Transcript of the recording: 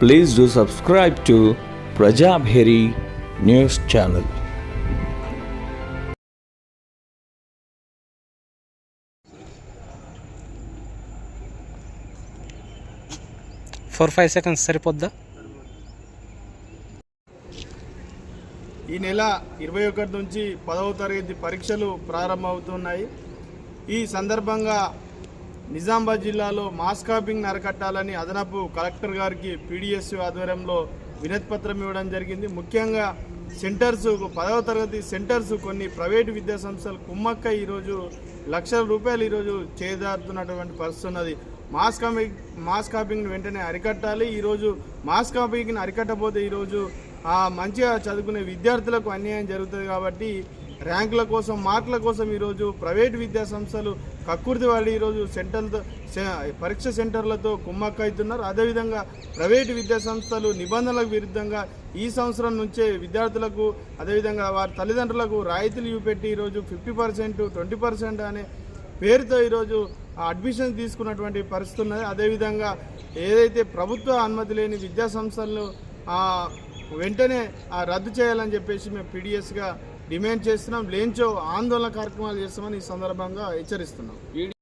Please do subscribe to Prajabheri News Channel. Four five seconds సరిపోద్దా ఈ నెల ఇరవై ఒకటి నుంచి పదవ తరగతి పరీక్షలు ప్రారంభమవుతున్నాయి ఈ సందర్భంగా నిజామాబాద్ జిల్లాలో మాస్ కాపింగ్ అదనపు కలెక్టర్ గారికి పీడిఎస్ ఆధ్వర్యంలో వినతిపత్రం ఇవ్వడం జరిగింది. ముఖ్యంగా సెంటర్స్ పదవ తరగతి సెంటర్స్ కొన్ని ప్రైవేటు విద్యా సంస్థలు కుమ్మక్క ఈరోజు లక్షల రూపాయలు ఈరోజు చేదారుతున్నటువంటి పరిస్థితి ఉన్నది. మాస్ కాపింగ్ మాస్ వెంటనే అరికట్టాలి. ఈరోజు మాస్ కాపింగ్ని అరికట్టబోతే ఈరోజు మంచిగా చదువుకునే విద్యార్థులకు అన్యాయం జరుగుతుంది కాబట్టి ర్యాంకుల కోసం మార్కుల కోసం ఈరోజు ప్రైవేట్ విద్యా సంస్థలు కక్కుర్తి వాళ్ళు ఈరోజు సెంటర్లతో పరీక్ష సెంటర్లతో కుమ్మక్క అవుతున్నారు అదేవిధంగా ప్రైవేటు విద్యా సంస్థలు నిబంధనలకు విరుద్ధంగా ఈ సంవత్సరం నుంచే విద్యార్థులకు అదేవిధంగా వారి తల్లిదండ్రులకు రాయితీలు చూపెట్టి ఈరోజు ఫిఫ్టీ పర్సెంట్ ట్వంటీ పర్సెంట్ అనే పేరుతో ఈరోజు అడ్మిషన్ తీసుకున్నటువంటి పరిస్థితి ఉన్నది అదేవిధంగా ఏదైతే ప్రభుత్వ అనుమతి లేని విద్యా సంస్థలను వెంటనే ఆ, రద్దు చేయాలని చెప్పేసి మేము పీడిఎస్గా డిమాండ్ చేస్తున్నాం. లేంచో ఆందోళన కార్యక్రమాలు చేస్తామని ఈ సందర్భంగా హెచ్చరిస్తున్నాం.